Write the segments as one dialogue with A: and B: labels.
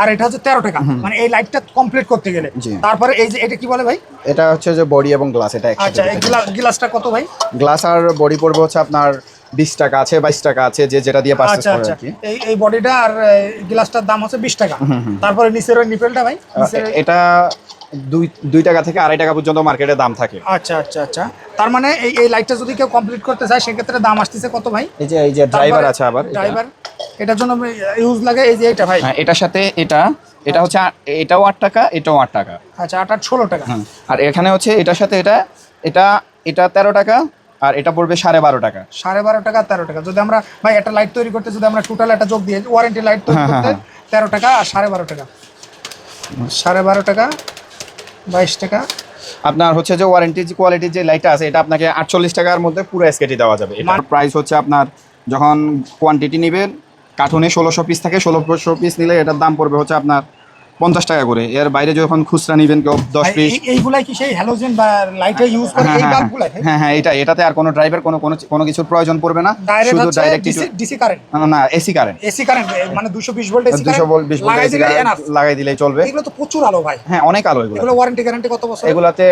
A: আর এটা হচ্ছে তেরো টাকা। মানে এই লাইটটা কমপ্লিট করতে গেলে। তারপরে এই যে এটা কি বলে ভাই?
B: এটা হচ্ছে যে বডি এবং গ্লাস এটা
A: আচ্ছা এই গ্লাসটা কত ভাই?
B: গ্লাস আর বডি পড়বে হচ্ছে আপনার বিশ টাকা আছে বাইশ টাকা আছে যে যেটা দিয়ে পারচেজ
A: আচ্ছা
B: করে
A: আচ্ছা।
B: আর কি।
A: এই এই বডিটা আর গ্লাসটার দাম হচ্ছে বিশ টাকা। তারপরে নিচের ওই নিপেলটা ভাই
B: এটা দুই দুই টাকা থেকে আড়াই টাকা পর্যন্ত মার্কেটে দাম থাকে।
A: আচ্ছা আচ্ছা আচ্ছা। তার মানে এই এই লাইটটা যদি কেউ কমপ্লিট করতে চায় সেক্ষেত্রে দাম আসতেছে কত ভাই?
B: এই যে এই যে ড্রাইভার আছে আবার
A: ড্রাইভার এটার জন্য ইউজ লাগে এই যে এটা ভাই।
B: হ্যাঁ, এটার সাথে এটা এটা হচ্ছে এটাও আট টাকা এটাও আট টাকা।
A: আচ্ছা আট আট ষোলো টাকা।
B: হ্যাঁ আর এখানে হচ্ছে এটার সাথে এটা এটা এটা তেরো টাকা আর এটা পড়বে সাড়ে বারো টাকা।
A: সাড়ে বারো টাকা তেরো টাকা। যদি আমরা ভাই একটা লাইট তৈরি করতে যদি আমরা টোটাল একটা যোগ দিয়ে ওয়ারেন্টি লাইট তৈরি
B: হ্যাঁ,
A: করতে তেরো টাকা আর সাড়ে বারো টাকা। সাড়ে বারো টাকা বাইশ টাকা।
B: আপনার হচ্ছে যে ওয়ারেন্টি যে কোয়ালিটির যে লাইটটা আছে এটা আপনাকে আটচল্লিশ টাকার মধ্যে পুরো এসকেটি দেওয়া যাবে। এটার প্রাইস হচ্ছে আপনার যখন কোয়ান্টিটি নেবেন কার্টুনে ষোলোশো পিস থাকে ষোলোশো পিস নিলে এটার দাম পড়বে হচ্ছে আপনার পঞ্চাশ টাকা করে। এর বাইরে যখন খুচরা নেবেন কেউ দশ
A: ভাই,
B: পিস
A: এইগুলাই কি সেই হ্যালোজেন বা লাইটে ইউজ করে
B: হ্যাঁ
A: এই
B: হ্যাঁ,
A: বাল্বগুলাই
B: হ্যাঁ হ্যাঁ এটা এটাতে আর কোনো ড্রাইভার কোনো কোনো কোনো কিছুর প্রয়োজন পড়বে না। শুধু ডাইরেক্ট
A: ডিসি ডিসি কারেন্ট
B: না এসি কারেন্ট
A: এসি কারেন্ট মানে দুশো বিশ ভোল্ট এসি
B: দুশো ভোল্ট বিশ ভোল্ট
A: লাগাই
B: দিলেই চলবে।
A: এগুলো তো প্রচুর আলো ভাই।
B: হ্যাঁ অনেক আলো এগুলো
A: এগুলো ওয়ারেন্টি গ্যারান্টি কত বছর
B: এগুলাতে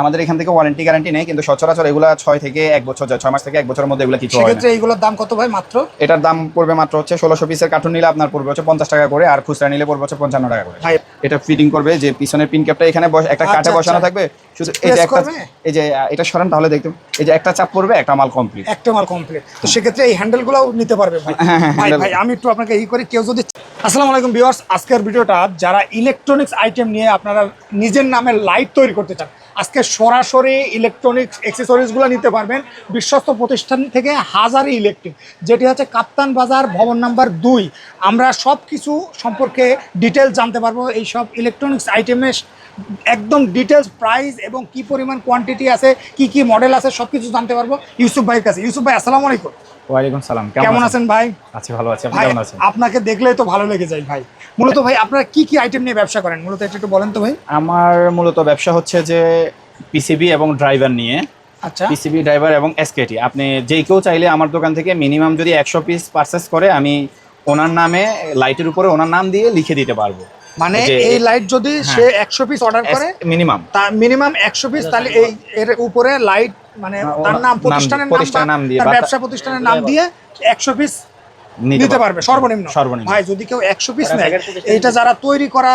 B: আমাদের এখান থেকে ওয়ারেন্টি গ্যারান্টি নেই কিন্তু সচরাচর এগুলা ছয় থেকে এক বছর যায় ছয় মাস থেকে এক বছরের মধ্যে এগুলো কিছু হয়
A: সেক্ষেত্রে এইগুলোর দাম কত ভাই মাত্র?
B: এটার দাম পড়বে মাত্র হচ্ছে ষোলোশো পিসের কার্টুন নিলে আপনার পড়বে হচ্ছে পঞ্চাশ টাকা করে আর খুচরা নিলে পড়বে হচ্ছে পঞ্চান্ন টাকা করে। এটা ফিটিং করবে যে পিছনের পিন ক্যাপটা এখানে একটা কাটে বসানো
A: আচ্ছা।
B: থাকবে। শুধু এই যে একটা এই যে এটা সরান তাহলে দেখতে এই যে একটা চাপ পড়বে একটা মাল কমপ্লিট
A: একটা মাল কমপ্লিট তো সেক্ষেত্রে এই হ্যান্ডেলগুলোও নিতে পারবে ভাই।
B: হ্যাঁ, হ্যাঁ,
A: ভাই ভাই আমি একটু আপনাকে এই করে কেউ যদি আসসালামু আলাইকুম ভিউয়ার্স আজকের ভিডিওটা যারা ইলেকট্রনিক্স আইটেম নিয়ে আপনারা নিজের নামে লাইট তৈরি করতে চান আজকে সরাসরি ইলেকট্রনিক্স অ্যাক্সেসরিজগুলো নিতে পারবেন। বিশ্বস্ত প্রতিষ্ঠান থেকে হাজারি ইলেকট্রিক যেটি হচ্ছে কাপ্তান বাজার ভবন নাম্বার দুই। আমরা সব কিছু সম্পর্কে ডিটেলস জানতে পারব। এই সব ইলেকট্রনিক্স আইটেমের একদম ডিটেলস প্রাইস এবং কি পরিমাণ কোয়ান্টিটি আছে কি কি মডেল আছে সব কিছু জানতে পারব ইউসুফ ভাইয়ের কাছে। ইউসুফ ভাই আসসালামু আলাইকুম।
C: ওয়ালাইকুম সালাম।
A: কেমন আছেন ভাই?
C: আছি ভালো আছি। আপনি
A: ভাই
C: কেমন আছেন?
A: আপনাকে দেখলেই তো ভালো লেগে যায় ভাই। মূলত ভাই আপনারা কি কি আইটেম নিয়ে ব্যবসা করেন? মূলত একটু বলেন তো ভাই।
C: আমার মূলত ব্যবসা হচ্ছে যে পিসিবি এবং ড্রাইভার নিয়ে।
A: আচ্ছা।
C: পিসিবি ড্রাইভার এবং এসকেটি আপনি যেই কেউ চাইলে আমার দোকান থেকে মিনিমাম যদি একশো পিস পারচেস করে আমি ওনার নামে লাইটের উপরে ওনার নাম দিয়ে লিখে দিতে পারব।
A: মানে এই লাইট যদি সে একশো পিস অর্ডার করে
C: মিনিমাম
A: তা মিনিমাম একশো পিস তাহলে এই এর উপরে লাইট মানে
C: হ্যাঁ,
A: তার নাম
C: নাম
A: প্রতিষ্ঠানের নাম
C: প্রতিষ্ঠানের নাম দিয়ে
A: ব্যবসা প্রতিষ্ঠানের নাম দিয়ে একশো পিস
C: নিতে
A: পারবে। সর্বনিম্ন।
C: সর্বনিম্ন।
A: ভাই যদি কেউ একশো পিস নেয় এইটা যারা তৈরি করা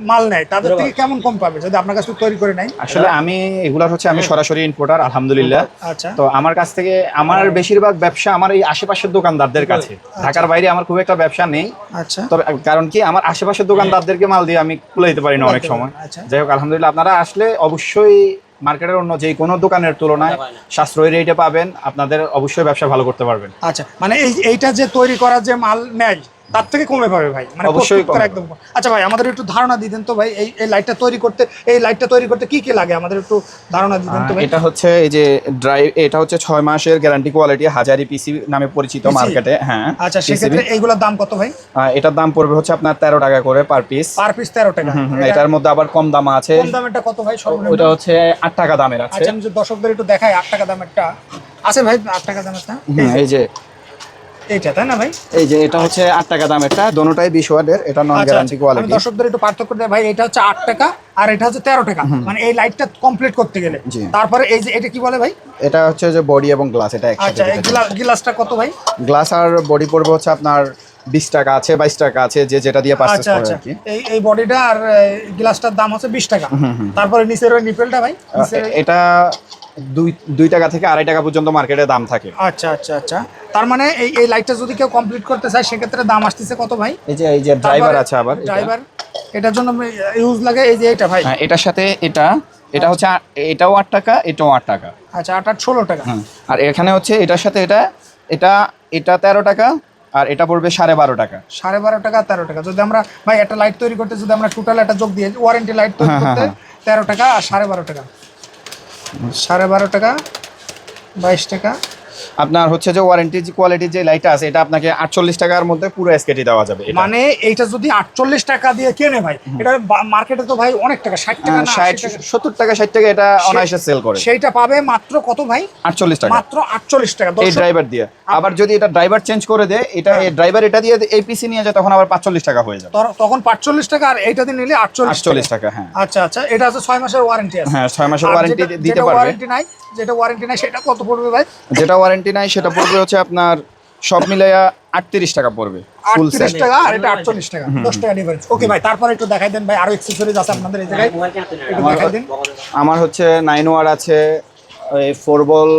A: মাল নেয় তাদের থেকে কেমন কম পাবে? যদি আপনার কাছে তৈরি করে নেয়?
C: আসলে আমি এগুলার হচ্ছে আমি সরাসরি ইম্পোর্টার আলহামদুলিল্লাহ।
A: আচ্ছা।
C: তো আমার কাছ থেকে আমার বেশিরভাগ ব্যবসা আমার এই আশেপাশের দোকানদারদের কাছে। ঢাকার বাইরে আমার খুব একটা ব্যবসা নেই।
A: আচ্ছা।
C: তবে কারণ কি আমার আশেপাশের দোকানদারদেরকে মাল দিয়ে আমি খুলে দিতে পারি না অনেক সময়।
A: আচ্ছা।
C: যাই হোক আলহামদুলিল্লাহ আপনারা আসলে অবশ্যই মার্কেটের অন্য যে কোনো দোকানের তুলনায় সাশ্রয়ী রেটে পাবেন। আপনাদের অবশ্যই ব্যবসা ভালো করতে পারবেন।
A: আচ্ছা মানে এই এইটা যে তৈরি করা যে মাল নেয় তার থেকে কমে পাবে ভাই। মানে
C: অবশ্যই
A: একদম আচ্ছা ভাই আমাদের একটু ধারণা দিতেন তো ভাই এই এই লাইটটা তৈরি করতে এই লাইটটা তৈরি করতে কি কি লাগে? আমাদের একটু ধারণা দিতেন তো ভাই।
C: এটা হচ্ছে এই যে ড্রাই এটা হচ্ছে ছয় মাসের গ্যারান্টি কোয়ালিটি হাজারি পিসি নামে পরিচিত মার্কেটে হ্যাঁ
A: আচ্ছা সেক্ষেত্রে এইগুলোর দাম কত ভাই?
C: এটার দাম পড়বে হচ্ছে আপনার তেরো টাকা করে পার পিস
A: পার পিস তেরো টাকা। এটা
C: এটার মধ্যে আবার কম দাম আছে।
A: কম দামেরটা কত ভাই সর্বনিম্ন?
C: ওটা হচ্ছে আট টাকা দামের আছে।
A: আচ্ছা আমি দর্শকদের একটু দেখাই আট টাকা দামেরটা। আছে ভাই আট টাকা দামেরটা?
C: এই যে
A: এইটা তাই না ভাই?
C: এই যে এটা হচ্ছে টাকা দামেরটা দোনোটাই বিশ ওয়াটের এটা নন
A: আচ্ছা,
C: গ্যারান্টি
A: আচ্ছা। আমি দর্শকদের একটু পার্থক্য দেয় ভাই এটা হচ্ছে টাকা আর এটা হচ্ছে তেরো টাকা। মানে এই লাইটটা কমপ্লিট করতে গেলে। তারপরে এই যে এটা কি বলে ভাই?
B: এটা হচ্ছে যে বডি এবং গ্লাস এটা
A: আচ্ছা এই গ্লাসটা কত ভাই?
B: গ্লাস আর বডি পড়বে হচ্ছে আপনার বিশ টাকা আছে বাইশ টাকা আছে যে যেটা দিয়ে পারচেজ
A: আচ্ছা
B: করে
A: আচ্ছা।
B: আর কি।
A: এই এই বডিটা আর গ্লাসটার দাম হচ্ছে বিশ টাকা। তারপরে নিচের ওই নিপেলটা ভাই?
B: এটা দুই দুই টাকা থেকে আড়াই টাকা পর্যন্ত মার্কেটে দাম থাকে।
A: আচ্ছা আচ্ছা আচ্ছা। তার মানে এই এই লাইটটা যদি কেউ কমপ্লিট করতে চায় সেক্ষেত্রে দাম আসতেছে কত ভাই?
B: এই যে এই যে ড্রাইভার আছে আবার
A: ড্রাইভার এটার জন্য ইউজ লাগে এই যে এটা ভাই।
C: হ্যাঁ এটার সাথে এটা এটা হচ্ছে এটাও আট টাকা এটাও আট টাকা।
A: আচ্ছা আট আট ষোলো টাকা।
C: আর এখানে হচ্ছে এটার সাথে এটা এটা এটা তেরো টাকা আর এটা পড়বে সাড়ে বারো টাকা।
A: সাড়ে বারো টাকা তেরো টাকা। যদি আমরা ভাই একটা লাইট তৈরি করতে যদি আমরা টোটাল একটা যোগ দিয়ে ওয়ারেন্টি লাইট তৈরি
C: হ্যাঁ,
A: করতে তেরো টাকা আর সাড়ে বারো টাকা। সাড়ে বারো টাকা বাইশ টাকা।
B: আপনার হচ্ছে যে ওয়ারেন্টি যে কোয়ালিটির যে লাইটটা আছে এটা আপনাকে আটচল্লিশ টাকার মধ্যে পুরো এসকেটি দেওয়া যাবে
A: মানে এইটা যদি আটচল্লিশ টাকা দিয়ে কেনে ভাই এটা মার্কেটে তো ভাই অনেক টাকা ষাট টাকা
B: হ্যাঁ, ষাট
A: 80 টাকা।
B: সত্তর টাকা ষাট টাকা এটা অনায়াসে সেল করে।
A: সেইটা পাবে মাত্র কত ভাই?
B: আটচল্লিশ টাকা।
A: মাত্র আটচল্লিশ টাকা।
B: এই ড্রাইভার দিয়ে। আবার যদি এটা ড্রাইভার চেঞ্জ করে দেয় এটা এই ড্রাইভার এটা দিয়ে এই পিসি নিয়ে যায় তখন আবার পাঁচচল্লিশ টাকা হয়ে যাবে।
A: তখন পাঁচচল্লিশ টাকা আর এইটা দিয়ে নিলে আটচল্লিশ
B: আটচল্লিশ টাকা হ্যাঁ।
A: আচ্ছা আচ্ছা এটা আছে ছয় মাসের ওয়ারেন্টি আছে।
B: হ্যাঁ ছয় মাসের ওয়ারেন্টি দিতে পারবে।
A: ওয়ারেন্টি নাই যেটা ওয়ারেন্টি নাই সেটা কত পড়বে ভাই?
B: যেটা ওয়ারেন্টি নাই সেটা পড়বে হচ্ছে আপনার সব মিলাইয়া আটত্রিশ টাকা পড়বে ফুল সেট
A: টাকা আর এটা আটচল্লিশ টাকা দশ টাকা ডিফারেন্স ওকে ভাই তারপরে একটু দেখাই দেন ভাই আরও এক্সেসরিজ আছে আপনাদের এই জায়গায়। দেখাই দেন।
B: আমার হচ্ছে নাইন ওয়ার আছে ফোর বল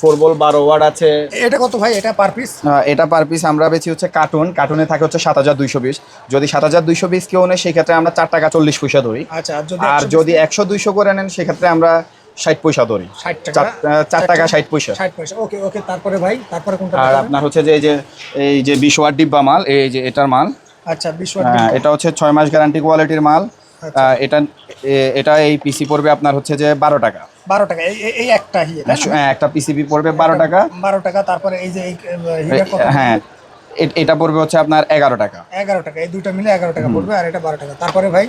B: ফোর বল বারো ওয়ার আছে।
A: এটা কত ভাই? এটা পার পিস
B: এটা পার পিস আমরা বেশি হচ্ছে কার্টুন কার্টুনে থাকে হচ্ছে সাত হাজার দুইশো পিস যদি সাত হাজার দুইশো কেউ নেয় সেই ক্ষেত্রে আমরা চার টাকা চল্লিশ পয়সা ধরি।
A: আচ্ছা আর
B: আর যদি একশো দুইশো করে নেন সেক্ষেত্রে আমরা ষাট পয়সা ধরি
A: 60 টাকা?
B: চার- টাকা ষাট পয়সা।
A: ষাট পয়সা। ওকে ওকে তারপরে ভাই তারপরে কোনটা
B: আর আপনার হচ্ছে যে এই যে এই যে বিশ ওয়াট ডিব্বা মাল এই যে এটার মাল।
A: আচ্ছা বিশ্ব
B: হ্যাঁ, এটা হচ্ছে ছয় মাস গ্যারান্টি কোয়ালিটির মাল। এটা এটা এই পিসি পড়বে আপনার হচ্ছে যে বারো টাকা।
A: বারো টাকা। এই- একটা হিয়ে
B: একটা পিসিবি পড়বে বারো টাকা।
A: বারো টাকা তারপরে এই যে এই
B: হ্যাঁ এটা পড়বে হচ্ছে আপনার এগারো টাকা।
A: এগারো টাকা এই দুইটা মিলে এগারো টাকা পড়বে আর এটা বারো টাকা। তারপরে ভাই?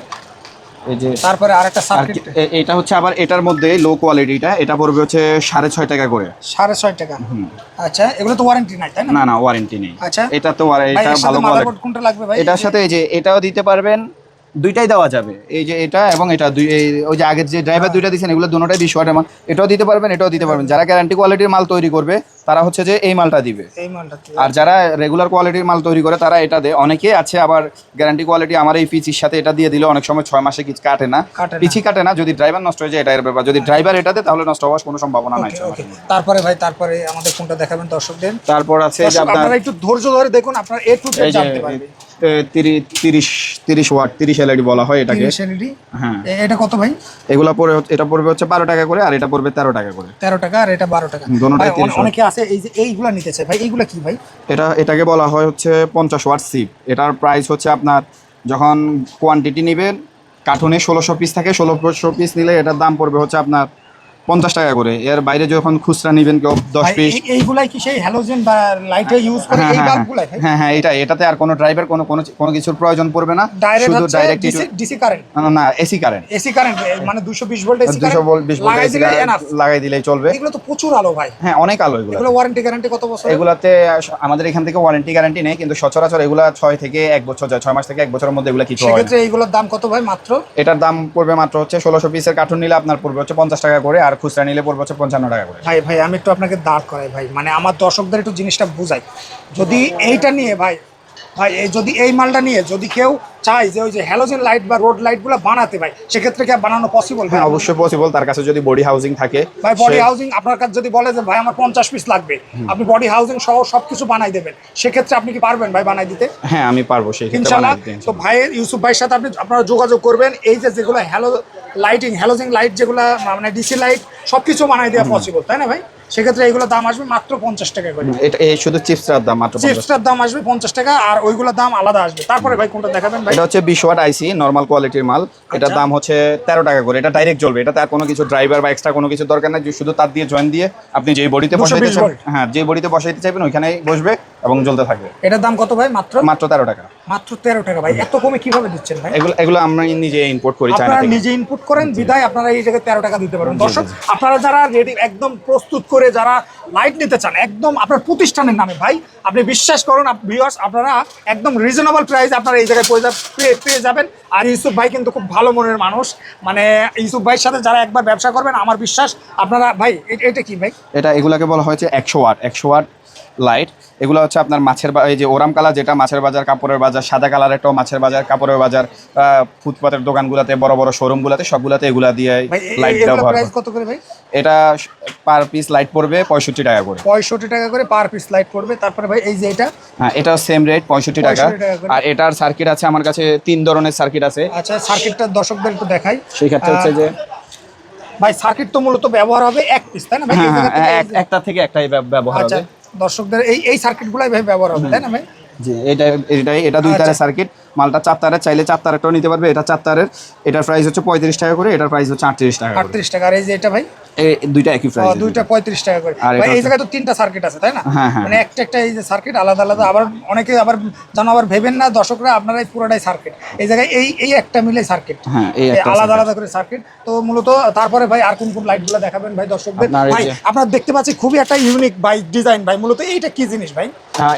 B: এই যে
A: তারপরে আর একটা
B: আর
A: সার্কিট
B: এটা হচ্ছে আবার এটার মধ্যে লো কোয়ালিটিটা এটা পড়বে হচ্ছে সাড়ে ছয় টাকা করে।
A: সাড়ে ছয় টাকা। আচ্ছা এগুলো তো ওয়ারেন্টি নাই তাই না?
B: না না ওয়ারেন্টি নেই।
A: আচ্ছা।
B: এটা তো এটা ভালো কোয়ালিটি
A: কোনটা লাগবে ভাই?
B: এটার সাথে এই যে এটাও দিতে পারবেন দুইটাই দেওয়া যাবে। এই যে এটা এবং এটা দুই ওই যে আগের যে ড্রাইভার দুইটা দিয়েছেন এগুলো দুটোটাই বিশ ওয়াটের মাল এটাও দিতে পারবেন এটাও দিতে পারবেন। যারা গ্যারান্টি কোয়ালিটির মাল তৈরি করবে তারা হচ্ছে যে এই মালটা দিবে।
A: এই মালটা
B: আর যারা রেগুলার কোয়ালিটির মাল তৈরি করে তারা এটা দেয়। অনেকে আছে আবার গ্যারান্টি কোয়ালিটি আমার এই পিচির সাথে এটা দিয়ে দিলে অনেক সময় ছয় মাসে কিছু কাটে না? পিচি কাটে না যদি ড্রাইভার নষ্ট হয়ে যায় এটা এর ব্যাপার। যদি ড্রাইভার এটা দেয় তাহলে নষ্ট হওয়ার কোনো সম্ভাবনা নাই।
A: তারপরে ভাই তারপরে আমাদের কোনটা দেখাবেন দর্শকদের।
B: তারপর আছে আপনারা
A: একটু ধৈর্য ধরে দেখুন আপনারা এ টু
B: যে
A: জানতে পারবেন।
B: তিরিশ তিরিশ তিরিশ ওয়াট তিরিশ এলইডি বলা হয় এটাকে। হ্যাঁ।
A: এটা কত ভাই?
B: এগুলা পড়ে হচ্ছে- এটা পড়বে হচ্ছে বারো টাকা করে আর এটা পড়বে তেরো টাকা করে।
A: তেরো টাকা আর এটা বারো টাকা।
B: দোনোটাই
A: ভাই,
B: 30
A: অনেকে আছে এই যে এইগুলা নিতে চাই ভাই, এইগুলা কি ভাই?
B: এটা, এটাকে বলা হয় হচ্ছে পঞ্চাশ ওয়াট সিপ। এটার প্রাইস হচ্ছে আপনার যখন কোয়ান্টিটি নেবেন, কার্টুনে ষোলোশো পিস থাকে, ষোলোশো পিস নিলে এটার দাম পড়বে হচ্ছে আপনার পঞ্চাশ টাকা করে। এর বাইরে যখন খুচরা নেবেন কেউ দশ পিস
A: এইগুলাই কি সেই হ্যালোজেন বা লাইটে ইউজ করে?
B: হ্যাঁ
A: এই
B: হ্যাঁ
A: বাল্বগুলাই
B: হ্যাঁ হ্যাঁ এটা এটাতে আর কোনো ড্রাইভার কোনো কোনো কোনো কিছুর প্রয়োজন পড়বে না। শুধু ডাইরেক্ট
A: ডিসি ডিসি কারেন্ট
B: না না এসি কারেন্ট
A: এসি কারেন্ট মানে 220 ভোল্ট এসি
B: দুশো ভোল্ট বিশ ভোল্ট এসি
A: এনাফ
B: লাগাই দিলেই চলবে।
A: এগুলো তো প্রচুর আলো ভাই।
B: হ্যাঁ অনেক আলো এগুলো
A: এগুলো ওয়ারেন্টি গ্যারান্টি কত বছর
B: এগুলাতে আমাদের এখান থেকে ওয়ারেন্টি গ্যারান্টি নেই কিন্তু সচরাচর এগুলা ছয় থেকে এক বছর যায় ছয় মাস থেকে এক বছরের মধ্যে এগুলা কিছু হয়।
A: সেক্ষেত্রে এইগুলোর দাম কত ভাই মাত্র?
B: এটার দাম পড়বে মাত্র হচ্ছে ষোলোশো পিসের কার্টুন নিলে আপনার পড়বে হচ্ছে পঞ্চাশ টাকা করে আর খুচরা নিলে পড়বে হচ্ছে পঞ্চান্ন টাকা করে।
A: ভাই ভাই, আমি একটু আপনাকে দাঁড় করাই, ভাই। মানে আমার দর্শকদের একটু জিনিসটা বুঝাই। যদি এইটা নিয়ে, ভাই ভাই এই যদি এই মালটা নিয়ে যদি কেউ চায় যে ওই যে হ্যালোজেন লাইট বা রোড লাইটগুলো বানাতে ভাই সেক্ষেত্রে কি বানানো পসিবল
B: হ্যাঁ অবশ্যই পসিবল তার কাছে যদি বডি হাউজিং থাকে
A: ভাই বডি হাউজিং আপনার কাছে যদি বলে যে ভাই আমার পঞ্চাশ পিস লাগবে। আপনি বডি হাউজিং সহ সবকিছু বানাই দেবেন। সেক্ষেত্রে আপনি কি পারবেন ভাই বানাই দিতে?
B: হ্যাঁ আমি পারব সেই দিতে
A: তো ভাইয়ের ইউসুফ ভাইয়ের সাথে আপনি আপনারা যোগাযোগ করবেন। এই যে যেগুলো হ্যালো লাইটিং হ্যালোজিং লাইট যেগুলো মানে ডিসি লাইট সব কিছু বানাই দেওয়া পসিবল তাই না ভাই? সেক্ষেত্রে এইগুলো দাম আসবে মাত্র পঞ্চাশ টাকা করে।
B: এটা এই শুধু চিপসটার দাম মাত্র
A: চিপসটার দাম আসবে পঞ্চাশ টাকা আর ওইগুলোর দাম আলাদা আসবে। তারপরে ভাই কোনটা দেখাবেন ভাই?
B: এটা হচ্ছে বিশ ওয়াট আইসি নর্মাল কোয়ালিটির মাল। এটার
A: আচ্ছা।
B: দাম হচ্ছে তেরো টাকা করে। এটা ডাইরেক্ট চলবে এটা তার কোনো কিছু ড্রাইভার বা এক্সট্রা কোনো কিছু দরকার নাই। শুধু তার দিয়ে জয়েন দিয়ে আপনি যেই বডিতে
A: 220
B: বসাইতে হ্যাঁ যে বডিতে বসাইতে চাইবেন ওইখানেই বসবে। এবং জ্বলতে থাকবে।
A: এটার দাম কত ভাই? মাত্র?
B: মাত্র তেরো টাকা।
A: মাত্র তেরো টাকা ভাই। এত কমে কীভাবে দিচ্ছেন ভাই?
B: এগুলো এগুলো আমরা নিজে ইম্পোর্ট করি চায়না
A: আপনারা নিজে ইনপুট করেন বিদায় আপনারা এই জায়গায় তেরো টাকা দিতে পারেন। দর্শক আপনারা যারা রেডি একদম প্রস্তুত করে যারা লাইট নিতে চান একদম আপনার প্রতিষ্ঠানের নামে ভাই আপনি বিশ্বাস করুন ভিউয়ার্স আপনারা একদম রিজনেবল প্রাইসে আপনারা এই জায়গায় পেয়ে যাবেন। আর ইউসুফ ভাই কিন্তু খুব ভালো মনের মানুষ। মানে ইউসুফ ভাইয়ের সাথে যারা একবার ব্যবসা করবেন আমার বিশ্বাস আপনারা ভাই এটা কি ভাই?
B: এটা এগুলাকে বলা হয়েছে একশো ওয়াট। একশো ওয়াট লাইট এগুলো হচ্ছে আপনার মাছের এই যে ওরাম কালার যেটা মাছের বাজার কাপড়ের বাজার সাদা কালার একটা মাছের বাজার কাপড়ের বাজার ফুটপাতের দোকানগুলোতে বড় বড় শোরুমগুলোতে সবগুলাতে এগুলা দিয়ে লাইট ব্যবহার।
A: কত করে ভাই?
B: এটা পার পিস লাইট পড়বে পঁয়ষট্টি টাকা করে।
A: পঁয়ষট্টি টাকা করে পার পিস লাইট পড়বে। তারপরে ভাই এই যে এটা?
B: হ্যাঁ এটা সেম রেট পঁয়ষট্টি টাকা।
A: 65 টাকা
B: আর এটার সার্কিট আছে আমার কাছে তিন ধরনের সার্কিট আছে।
A: আচ্ছা সার্কিটটা দর্শকদের একটু দেখাই।
B: সেই ক্ষেত্রে হচ্ছে যে
A: ভাই সার্কিট তো মূলত ব্যবহার হবে এক পিস তাই না ভাই?
B: হ্যাঁ হ্যাঁ এক- একটা থেকে একটাই ব্যব- ব্যবহার
A: আচ্ছা
B: হবে।
A: দর্শকদের এই এই সার্কিটগুলাই ভাই ব্যবহার হবে তাই না ভাই?
B: জি এটা এটা এটা দুই। তারের সার্কিট মালটা চার তারের চাইলে চার তারেরটাও নিতে পারবে এটা চার তারের এটার প্রাইস হচ্ছে পঁয়ত্রিশ টাকা করে এটার প্রাইস হচ্ছে আটত্রিশ টাকা
A: আটত্রিশ টাকা আর এই যে এটা ভাই?
B: দুইটা একই প্রাইস
A: দুইটা পঁয়ত্রিশ টাকা করে।
B: আর
A: এই জায়গায় তো তিনটা সার্কিট আছে তাই না?
B: হ্যাঁ, হ্যাঁ।
A: মানে একটা একটা এই যে সার্কিট আলাদা আলাদা আবার অনেকে আবার যেন আবার ভেবেন না দর্শকরা আপনারা এই পুরোটাই সার্কিট এই জায়গায় এই এই একটা মিলে সার্কিট
B: হ্যাঁ
A: আলাদা আলাদা করে সার্কিট তো মূলত তারপরে ভাই আর কোন কোন লাইটগুলো দেখাবেন ভাই দর্শকদের?
B: আপনার
A: ভাই আপনারা দেখতে পাচ্ছি খুবই একটা ইউনিক ভাই ডিজাইন ভাই। মূলত এইটা কি জিনিস ভাই?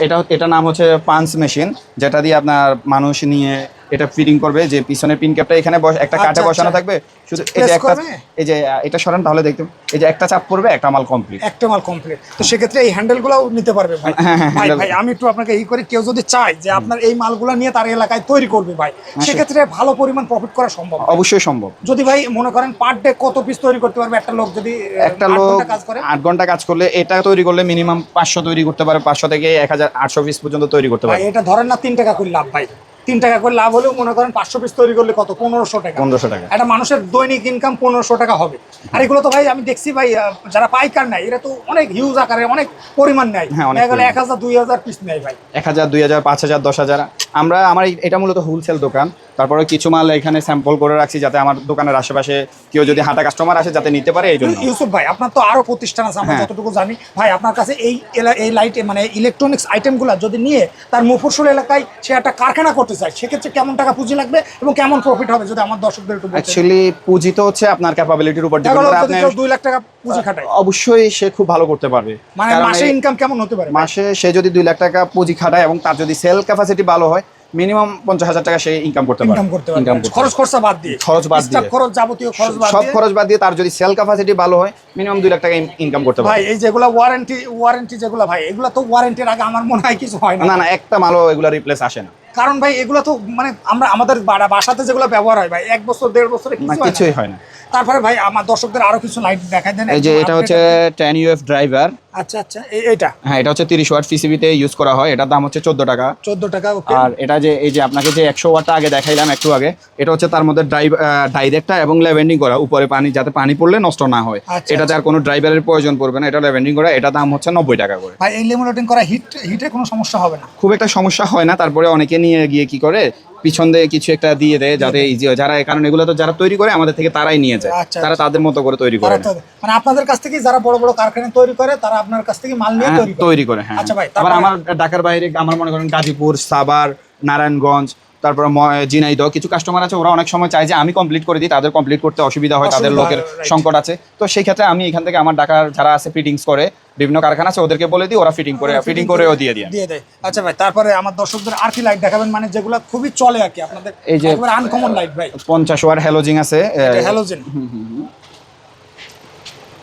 B: এটা এটা নাম হচ্ছে পাঞ্চ মেশিন যেটা দিয়ে আপনার মানুষ নিয়ে এটা ফিটিং করবে যে পিছনের পিন ক্যাপটা এখানে একটা কাটে
A: আচ্ছা,
B: বসানো
A: আচ্ছা।
B: থাকবে শুধু এই যে একটা এই যে এটা সরান তাহলে দেখতে এই যে একটা চাপ পড়বে একটা মাল কমপ্লিট
A: একটা মাল কমপ্লিট তো সেক্ষেত্রে এই হ্যান্ডেলগুলোও নিতে পারবে ভাই।
B: হ্যাঁ, হ্যাঁ,
A: ভাই ভাই আমি একটু আপনাকে এই করে কেউ যদি চায় যে আপনার এই মালগুলো নিয়ে তার এলাকায় তৈরি করবে ভাই সেক্ষেত্রে ভালো পরিমাণ প্রফিট করা সম্ভব
B: অবশ্যই সম্ভব।
A: যদি ভাই মনে করেন পার ডে কত পিস তৈরি করতে পারবে? একটা লোক যদি
B: একটা লোক
A: কাজ করে।
B: আট ঘণ্টা কাজ করলে এটা তৈরি করলে মিনিমাম পাঁচশো তৈরি করতে পারে পাঁচশো থেকে এক হাজার আটশো পিস পর্যন্ত তৈরি করতে
A: ভাই
B: পারে।
A: এটা ধরেন না তিন টাকা করে লাভ ভাই। তিন টাকা করে লাভ হলেও মনে করেন পাঁচশো পিস তৈরি করলে কত? পনেরোশো টাকা।
B: পনেরোশো টাকা।
A: একটা মানুষের দৈনিক ইনকাম পনেরোশো টাকা হবে। আর এগুলো তো ভাই আমি দেখছি ভাই যারা পাইকার নেয় এরা তো অনেক হিউজ আকারে অনেক পরিমাণ নেয়।
B: হ্যাঁ।
A: এক হাজার দুই হাজার পিস নেয় ভাই।
B: এক হাজার দুই হাজার পাঁচ হাজার দশ হাজার। আমরা আমার এটা মূলত হোলসেল দোকান। তারপরে কিছু মাল এখানে স্যাম্পল করে রাখছি যাতে আমার দোকানের আশেপাশে কেউ যদি হাঁটা কাস্টমার আসে যাতে নিতে পারে এই জন্য
A: ইউসুফ ভাই আপনার তো আরও প্রতিষ্ঠান আছে আমরা
B: হ্যাঁ।
A: যতটুকু জানি। ভাই আপনার কাছে এই এই লাইট মানে ইলেকট্রনিক্স আইটেমগুলো যদি নিয়ে তার মুফরসুল এলাকায় সে একটা কারখানা করতে চায় সেক্ষেত্রে কেমন টাকা পুঁজি লাগবে এবং কেমন প্রফিট হবে যদি আমার দর্শকদের একটু।
B: অ্যাকচুয়ালি পুঁজি তো হচ্ছে আপনার ক্যাপাবিলিটির উপর ডিপেন্ড করে। আপনি
A: কেউ দুই লাখ টাকা পুঁজি খাটায়।
B: অবশ্যই সে খুব ভালো করতে পারবে।
A: মানে মাসে ইনকাম কেমন হতে পারে?
B: মাসে সে যদি দুই লাখ টাকা পুঁজি খাটায় এবং তার যদি সেল ক্যাপাসিটি ভালো হয় মিনিমাম পঞ্চাশ হাজার টাকা সে ইনকাম করতে পারে
A: ইনকাম করতে পারবে। খরচ খরচা বাদ দিয়ে।
B: খরচ বাদ দিয়ে।
A: খরচ যাবতীয় খরচ বাদ
B: সব খরচ বাদ দিয়ে তার যদি সেল ক্যাপাসিটি ভালো হয় মিনিমাম দুই লাখ টাকা ইনকাম করতে
A: ভাই
B: পারে
A: এই যেগুলো ওয়ারেন্টি ওয়ারেন্টি যেগুলো ভাই এগুলো তো ওয়ারেন্টির আগে আমার মনে হয় কিছু হয় না।
B: না না একটা মালও এগুলো রিপ্লেস আসে না।
A: কারণ ভাই এগুলো তো মানে আমরা আমাদের বাসাতে যেগুলো ব্যবহার হয় ভাই এক বছর দেড় বছরে।
B: কিছুই হয় না।
A: তারপরে ভাই আমার দর্শকদের আরও কিছু লাইট দেখাই দেন
B: এই যে এটা হচ্ছে টেন ইউএফ ড্রাইভার
A: আচ্ছা আচ্ছা এইটা
B: হ্যাঁ এটা হচ্ছে তিরিশ ওয়াট পিসিবিতে ইউজ করা হয়। এটার দাম হচ্ছে চোদ্দ টাকা।
A: চোদ্দ টাকা ওকে
B: আর এটা যে এই যে আপনাকে যে একশো ওয়াটটা আগে দেখাইলাম একটু আগে এটা হচ্ছে তার মধ্যে ড্রাইভ ডাইরেক্টটা এবং লেভেন্ডিং করা। উপরে পানি যাতে পানি পড়লে নষ্ট না হয়।
A: আচ্ছা,
B: এটাতে আর কোনো ড্রাইভারের প্রয়োজন পড়বে না। এটা লেভেন্ডিং করা এটা দাম হচ্ছে নব্বই টাকা করে।
A: ভাই এই লেমোনেটিং করা হিট হিটে কোনো সমস্যা হবে না?
B: খুব একটা সমস্যা হয় না। তারপরে অনেকে নিয়ে গিয়ে কি করে পিছন দিয়ে কিছু একটা দিয়ে দেয় যাতে ইজি হয়। যারা কারণ এগুলো তো যারা তৈরি করে আমাদের থেকে তারাই নিয়ে যায়।
A: আচ্ছা,
B: তারা তাদের মতো করে তৈরি করে।
A: মানে আপনাদের কাছ থেকে যারা বড় বড় কারখানা তৈরি করে তারা আপনার কাছ থেকে মাল নিয়ে
B: হ্যাঁ,
A: তৈরি করে।
B: তৈরি করে হ্যাঁ
A: আচ্ছা ভাই,
B: আবার
A: তারপরে-
B: আমার ঢাকার বাইরে আমার মনে করেন গাজীপুর সাভার নারায়ণগঞ্জ তারপর জিনাইদহ কিছু কাস্টমার আছে ওরা অনেক সময় চায় যে আমি কমপ্লিট করে দিই তাদের কমপ্লিট করতে অসুবিধা হয় তাদের লোকের সংকট আছে। তো সেই ক্ষেত্রে আমি এখান থেকে আমার ঢাকার যারা আছে ফিটিংস করে বিভিন্ন কারখানা আছে ওদেরকে বলে দিই ওরা ফিটিং করে ফিটিং করেও দিয়ে দিই
A: দিয়ে দেয়। আচ্ছা ভাই তারপরে আমার দর্শকদের আর কি লাইট দেখাবেন? মানে যেগুলো খুবই চলে আর কি। আপনাদের
B: এই যে-
A: আনকমন লাইট ভাই।
B: পঞ্চাশ ওয়ার হ্যালোজিং আছে
A: হ্যালোজেন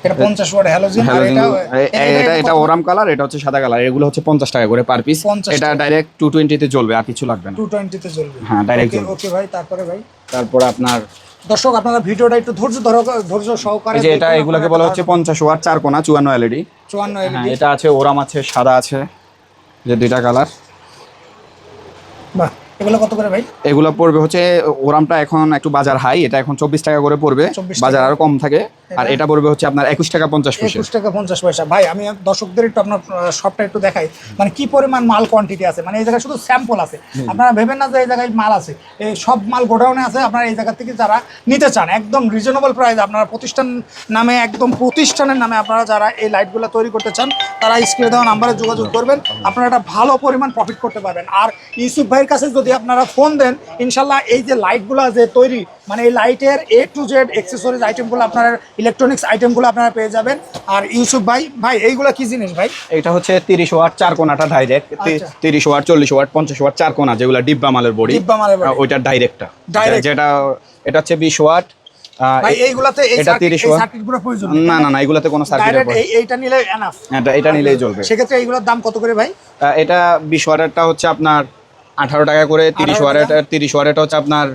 A: এটা পঞ্চাশ ওয়াট হ্যালোজেন আর এটা
B: এটা এটা ওরাম কালার এটা হচ্ছে সাদা কালার এগুলো হচ্ছে পঞ্চাশ টাকা করে পার পিস এটা ডাইরেক্ট টু টোয়েন্টিতে চলবে আর কিছু লাগবে না।
A: টু টোয়েন্টিতে চলবে
B: হ্যাঁ, চলবে।
A: ওকে ভাই তারপরে ভাই?
B: তারপর আপনার
A: দর্শক আপনারা ভিডিওটা একটু ধৈর্য ধরো ধৈর্য সহকারে
B: যে এটা এগুলোকে বলা হচ্ছে পঞ্চাশ ওয়াট চার কোনা চুয়ান্ন এলইডি
A: চুয়ান্ন
B: হ্যাঁ
A: এলইডি
B: এটা আছে ওরাম আছে সাদা আছে যে দুইটা কালার
A: বাহ এগুলো কত করে ভাই?
B: এগুলো পড়বে হচ্ছে ওরামটা এখন একটু বাজার হাই এটা এখন চব্বিশ টাকা করে পড়বে।
A: 24
B: বাজার আরও কম থাকে। আর
A: এটা?
B: পড়বে হচ্ছে আপনার একুশ টাকা পঞ্চাশ পয়সা।
A: একুশ টাকা পঞ্চাশ পয়সা। ভাই আমি দর্শকদের একটু আপনার শপটা একটু দেখাই। মানে কি পরিমাণ মাল কোয়ান্টিটি আছে? মানে এই জায়গায় শুধু স্যাম্পল আছে। আপনারা ভেবেন না যে এই জায়গায় মাল আছে। এই সব মাল গোডাউনে আছে আপনারা এই জায়গা থেকে যারা নিতে চান একদম রিজনেবল প্রাইস আপনারা প্রতিষ্ঠান নামে একদম প্রতিষ্ঠানের নামে আপনারা যারা এই লাইটগুলো তৈরি করতে চান তারা স্ক্রিনে দেওয়া নাম্বারে যোগাযোগ করবেন। আপনারা একটা ভালো পরিমাণ প্রফিট করতে পারবেন। আর ইউসুফ ভাইয়ের কাছে যদি আপনারা ফোন দেন ইনশাল্লাহ এই যে লাইটগুলো যে তৈরি মানে এই লাইটের এ টু জেড এক্সেসরিজ আইটেমগুলো আপনার ইলেকট্রনিক্স আইটেমগুলো আপনারা পেয়ে যাবেন আর ইউসুফ ভাই ভাই এইগুলো কি জিনিস ভাই
B: এটা হচ্ছে তিরিশ ওয়াট চার কোনাটা ডাইরেক্ট
A: আচ্ছা।
B: তিরিশ ওয়াট চল্লিশ ওয়াট পঞ্চাশ ওয়াট চার কোনা যেগুলো ডিব্বা মালের বডি
A: ডিব্বা মালের।
B: ওইটা ডাইরেক্টটা। যেটা এটা হচ্ছে বিশ ওয়াট
A: এইগুলোতে এই
B: এটা 30 ওয়াট।
A: সার্কিটগুলো প্রয়োজন
B: না না না এগুলোতে কোনো সার্কিট
A: এইটা নিলে এনাফ
B: এটা এটা নিলেই চলবে
A: সেক্ষেত্রে এইগুলোর দাম কত করে ভাই
B: এটা বিশ ওয়ারেরটা হচ্ছে আপনার আঠারো টাকা করে তিরিশ
A: 18
B: ওয়ারের
A: টাকা?
B: তিরিশ ওয়ারেরটা হচ্ছে আপনার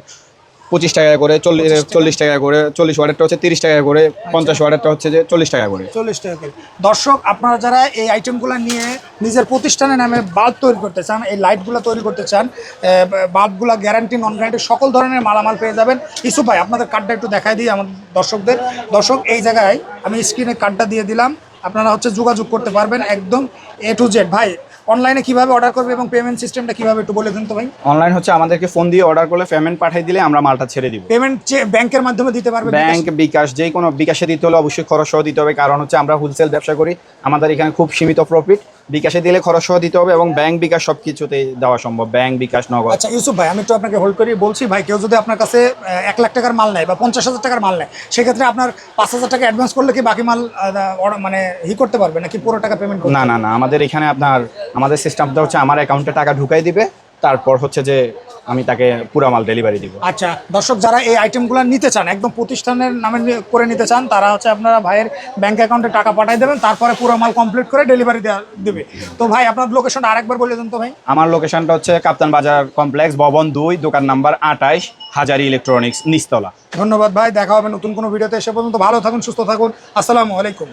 B: পঁচিশ টাকা করে চল্লিশ চল্লিশ টাকা করে চল্লিশ ওয়ারেরটা হচ্ছে তিরিশ টাকা করে
A: আচ্ছা।
B: পঞ্চাশ ওয়ারেরটা হচ্ছে যে চল্লিশ টাকা করে।
A: চল্লিশ টাকা করে। দর্শক আপনারা যারা এই আইটেমগুলো নিয়ে নিজের প্রতিষ্ঠানের নামে বাল্ব তৈরি করতে চান এই লাইটগুলো তৈরি করতে চান বাল্বগুলো গ্যারান্টি নন গ্যারান্টি সকল ধরনের মালামাল পেয়ে যাবেন। ইসু ভাই আপনাদের কার্ডটা একটু দেখাই দিই আমার দর্শকদের। দর্শক এই জায়গায় আমি স্ক্রিনে কার্ডটা দিয়ে দিলাম। আপনারা হচ্ছে যোগাযোগ করতে পারবেন একদম এ টু জেড ভাই অনলাইনে কীভাবে অর্ডার করবে এবং পেমেন্ট সিস্টেমটা কীভাবে একটু বলে দিন তো ভাই?
B: অনলাইন হচ্ছে আমাদেরকে ফোন দিয়ে অর্ডার করলে পেমেন্ট পাঠিয়ে দিলে আমরা মালটা ছেড়ে দিব।
A: পেমেন্ট ব্যাংকের মাধ্যমে দিতে পারবে
B: ব্যাংক বিকাশ যে কোনো বিকাশে দিতে হলে অবশ্যই খরচ সহ দিতে হবে। কারণ হচ্ছে আমরা হোলসেল ব্যবসা করি। আমাদের এখানে খুব সীমিত প্রফিট বিকাশে দিলে খরচ দিতে হবে এবং ব্যাংক বিকাশ সব কিছুতেই দেওয়া সম্ভব ব্যাংক বিকাশ নগদ।
A: আচ্ছা ইউসুফ ভাই আমি একটু আপনাকে হোল্ড করি বলছি ভাই কেউ যদি আপনার কাছে এক লাখ টাকার মাল নেয় বা পঞ্চাশ হাজার টাকার মাল নেয় সেক্ষেত্রে আপনার পাঁচ হাজার টাকা অ্যাডভান্স করলে কি বাকি মাল মানে ই করতে পারবে নাকি পুরো টাকা পেমেন্ট
B: না না না আমাদের এখানে আপনার আমাদের সিস্টেমটা হচ্ছে আমার অ্যাকাউন্টে টাকা ঢুকাই দিবে তারপর হচ্ছে যে আমি তাকে পুরা মাল ডেলিভারি দিব।
A: আচ্ছা দর্শক যারা এই আইটেমগুলো নিতে চান একদম প্রতিষ্ঠানের নামে করে নিতে চান তারা হচ্ছে আপনারা ভাইয়ের ব্যাংক অ্যাকাউন্টে টাকা পাঠিয়ে দেবেন তারপরে পুরো মাল কমপ্লিট করে ডেলিভারি দেবে। তো ভাই আপনার লোকেশনটা আরেকবার বলে দেন তো ভাই।
B: আমার লোকেশনটা হচ্ছে কাপ্তান বাজার কমপ্লেক্স ভবন দুই দোকান নাম্বার আঠাইশ হাজারি ইলেকট্রনিক্স নিস্তলা।
A: ধন্যবাদ ভাই দেখা হবে নতুন কোনো ভিডিওতে এসে পর্যন্ত ভালো থাকুন সুস্থ থাকুন আসসালামু আলাইকুম।